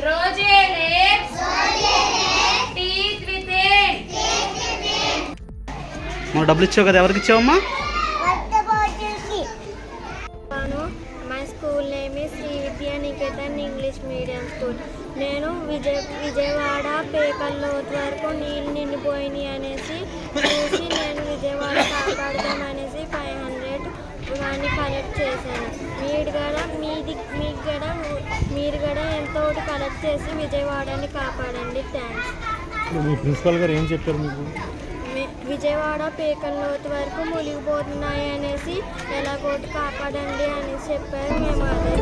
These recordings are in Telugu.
Rogelet. Teeth with it. మా డబ్బులు ఇచ్చావు కదా ఎవరికి ఇచ్చావమ్మా విజయవాడ పేపర్లోతు వరకు నీళ్ళు నిండిపోయినాయి అనేసి చూసి నేను విజయవాడ కాపాడుదాం అనేసి ఫైవ్ హండ్రెడ్ ఇవన్నీ కలెక్ట్ చేశాను. మీరు కూడా మీది మీకు కూడా మీరు కూడా ఎంతో కలెక్ట్ చేసి విజయవాడని కాపాడండి. థ్యాంక్స్ మీ ప్రిన్సిపల్ గారు ఏం చెప్పారు మీకు? విజయవాడ పేకల్లోతు వరకు మునిగిపోతున్నాయి అనేసి ఎలాగోటి కాపాడండి అనేసి చెప్పారు. మేము అదే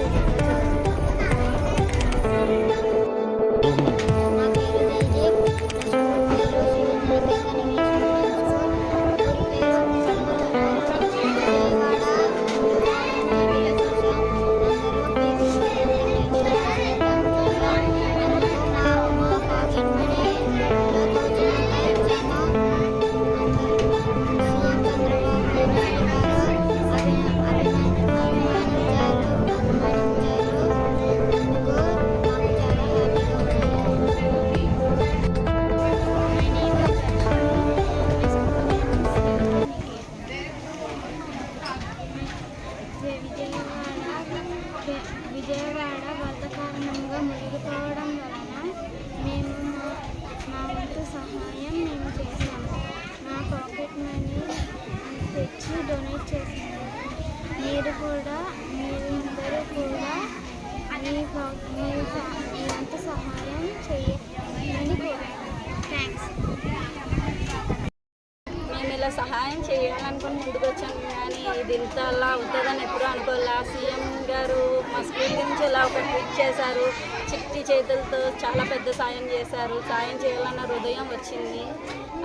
సహాయం చేయాలనుకుని ముందుకు వచ్చాను కానీ ఇది ఇంత అలా అవుతుందని ఎప్పుడూ అనుకోలే. సీఎం గారు మా స్కూల్ గురించి ఇలా ఒక ట్వీట్ చేశారు. చిట్టి చేతులతో చాలా పెద్ద సాయం చేశారు. సాయం చేయాలన్న హృదయం వచ్చింది.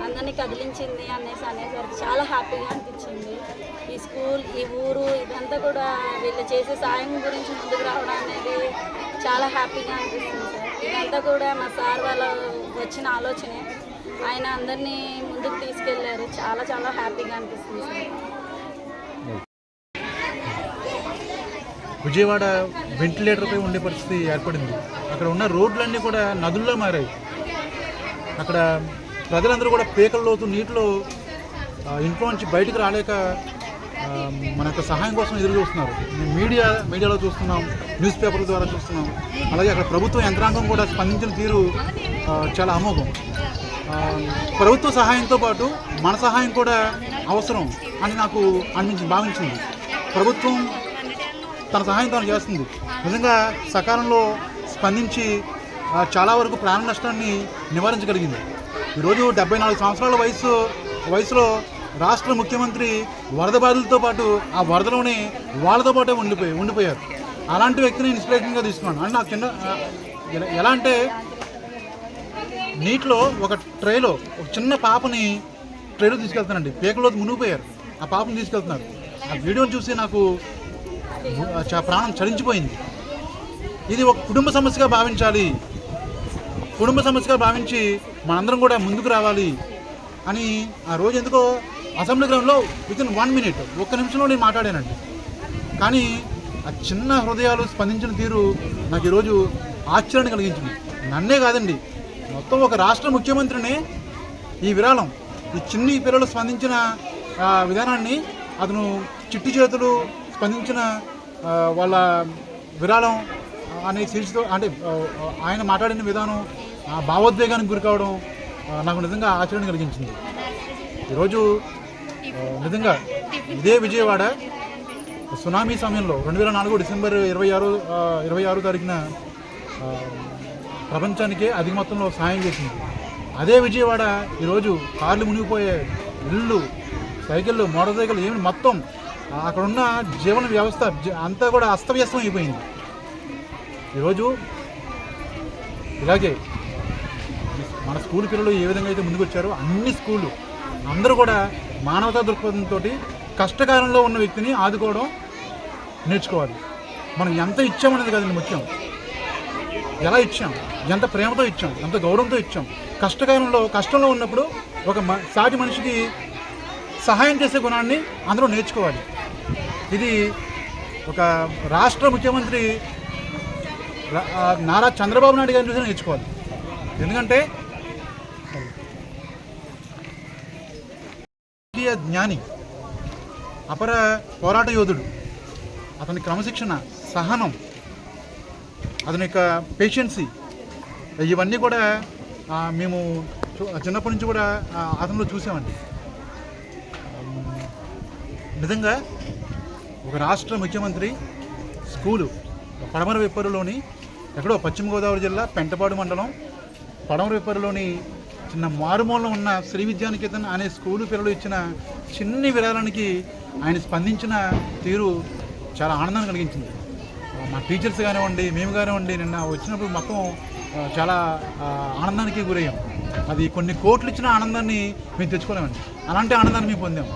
అందరినీ కదిలించింది అనేసి అనేసరికి చాలా హ్యాపీగా అనిపించింది. ఈ స్కూల్ ఈ ఊరు ఇదంతా కూడా వీళ్ళు చేసే సాయం గురించి ముందుకు రావడం అనేది చాలా హ్యాపీగా అనిపిస్తుంది సార్. ఇదంతా కూడా మా సార్ వాళ్ళ వచ్చిన ఆలోచనే. ఆయన అందరినీ ముందుకు తీసుకెళ్ళారు. చాలా చాలా హ్యాపీగా అనిపిస్తుంది సార్. విజయవాడ వెంటిలేటర్పై ఉండే పరిస్థితి ఏర్పడింది. అక్కడ ఉన్న రోడ్లన్నీ కూడా నదుల్లో మారాయి. అక్కడ ప్రజలందరూ కూడా పీకల్లోతు నీటిలో ఇంట్లో నుంచి బయటకు రాలేక మన యొక్క సహాయం కోసం ఎదురు చూస్తున్నారు. మీడియా మీడియాలో చూస్తున్నాం న్యూస్ పేపర్ల ద్వారా చూస్తున్నాం. అలాగే అక్కడ ప్రభుత్వ యంత్రాంగం కూడా స్పందించిన తీరు చాలా అమోఘం. ప్రభుత్వ సహాయంతో పాటు మన సహాయం కూడా అవసరం అని నాకు అనిపించి భావించింది. ప్రభుత్వం తన సహాయం తాను చేస్తుంది. నిజంగా సకాలంలో స్పందించి చాలా వరకు ప్రాణ నష్టాన్ని నివారించగలిగింది. ఈరోజు డెబ్బై నాలుగు సంవత్సరాల వయసు వయసులో రాష్ట్ర ముఖ్యమంత్రి వరద బాధితులతో పాటు ఆ వరదలోనే వాళ్ళతో పాటే ఉండిపోయి ఉండిపోయారు. అలాంటి వ్యక్తిని ఇన్స్పిరేషన్గా తీసుకున్నాను. అని నాకు చిన్న ఎలా- ఎలా అంటే నీటిలో ఒక ట్రేలో ఒక చిన్న పాపని ట్రేలో తీసుకెళ్తానండి పేకలోకి మునిగిపోయారు. ఆ పాపని తీసుకెళ్తున్నారు. ఆ వీడియోని చూసి నాకు చ- ప్రాణం చలించిపోయింది. ఇది ఒక కుటుంబ సమస్యగా భావించాలి. కుటుంబ సమస్యగా భావించి మనందరం కూడా ముందుకు రావాలి అని ఆ రోజు ఎందుకో అసెంబ్లీ గ్రౌండ్లో విత్ ఇన్ వన్ మినిట్ ఒక్క నిమిషంలో నేను మాట్లాడానండి. కానీ ఆ చిన్న హృదయాలు స్పందించిన తీరు నాకు ఈరోజు ఆశ్చర్యాన్ని కలిగించింది. నన్నే కాదండి మొత్తం ఒక రాష్ట్ర ముఖ్యమంత్రిని ఈ విరాళం ఈ చిన్ని పిల్లలు స్పందించిన విధానాన్ని అతను చిట్టి చేతులు స్పందించిన వాళ్ళ విరాళం అనే శీర్షితో అంటే ఆయన మాట్లాడిన విధానం ఆ భావోద్వేగానికి గురి కావడం నాకు నిజంగా ఆశ్చర్యం కలిగించింది. ఈరోజు నిజంగా ఇదే విజయవాడ సునామీ సమయంలో రెండు వేల నాలుగు డిసెంబర్ ఇరవై ఆరు ఇరవై ఆరు తారీఖున ప్రపంచానికే అధిక మొత్తంలో సాయం చేసింది. అదే విజయవాడ ఈరోజు కార్లు మునిగిపోయే ఇళ్ళు సైకిళ్ళు మోటార్ సైకిల్ ఏమి మొత్తం అక్కడున్న జీవన వ్యవస్థ అంతా కూడా అస్తవ్యస్తం అయిపోయింది ఈరోజు ఇలాగే మన స్కూల్ పిల్లలు ఏ విధంగా అయితే ముందుకొచ్చారో అన్ని స్కూళ్ళు అందరూ కూడా మానవతా దృక్పథంతో కష్టకాలంలో ఉన్న వ్యక్తిని ఆదుకోవడం నేర్చుకోవాలి. మనం ఎంత ఇచ్చామనేది కదండి ముఖ్యం. ఎలా ఇచ్చాం? ఎంత ప్రేమతో ఇచ్చాం? ఎంత గౌరవంతో ఇచ్చాం? కష్టకాలంలో కష్టంలో ఉన్నప్పుడు ఒక మ సాటి మనిషికి సహాయం చేసే గుణాన్ని అందరూ నేర్చుకోవాలి. ఇది ఒక రాష్ట్ర ముఖ్యమంత్రి నారా చంద్రబాబు నాయుడు గారిని చూసి నేర్చుకోవాలి. ఎందుకంటే జ్ఞాని అపర పోరాట యోధుడు. అతని క్రమశిక్షణ సహనం అతని యొక్క పేషెన్సీ ఇవన్నీ కూడా మేము చూ- చిన్నప్పటి నుంచి కూడా అతనిలో చూసామండి. నిజంగా ఒక రాష్ట్ర ముఖ్యమంత్రి స్కూలు పడమర విప్పరులోని ఎక్కడో పశ్చిమ గోదావరి జిల్లా పెంటపాడు మండలం పడమర విప్పరులోని చిన్న మారుమూలలో ఉన్న శ్రీ విద్యానికేతన్ అనే స్కూలు పిల్లలు ఇచ్చిన చిన్ని విరాళానికి ఆయన స్పందించిన తీరు చాలా ఆనందాన్ని కలిగించింది. మా టీచర్స్ కానివ్వండి మేము కానివ్వండి నిన్న వచ్చినప్పుడు మొత్తం చాలా ఆనందానికి గురయ్యాం. అది కొన్ని కోట్లు ఇచ్చిన ఆనందాన్ని మేము తెచ్చుకోలేమండి. అలాంటి ఆనందాన్ని మేము పొందాం.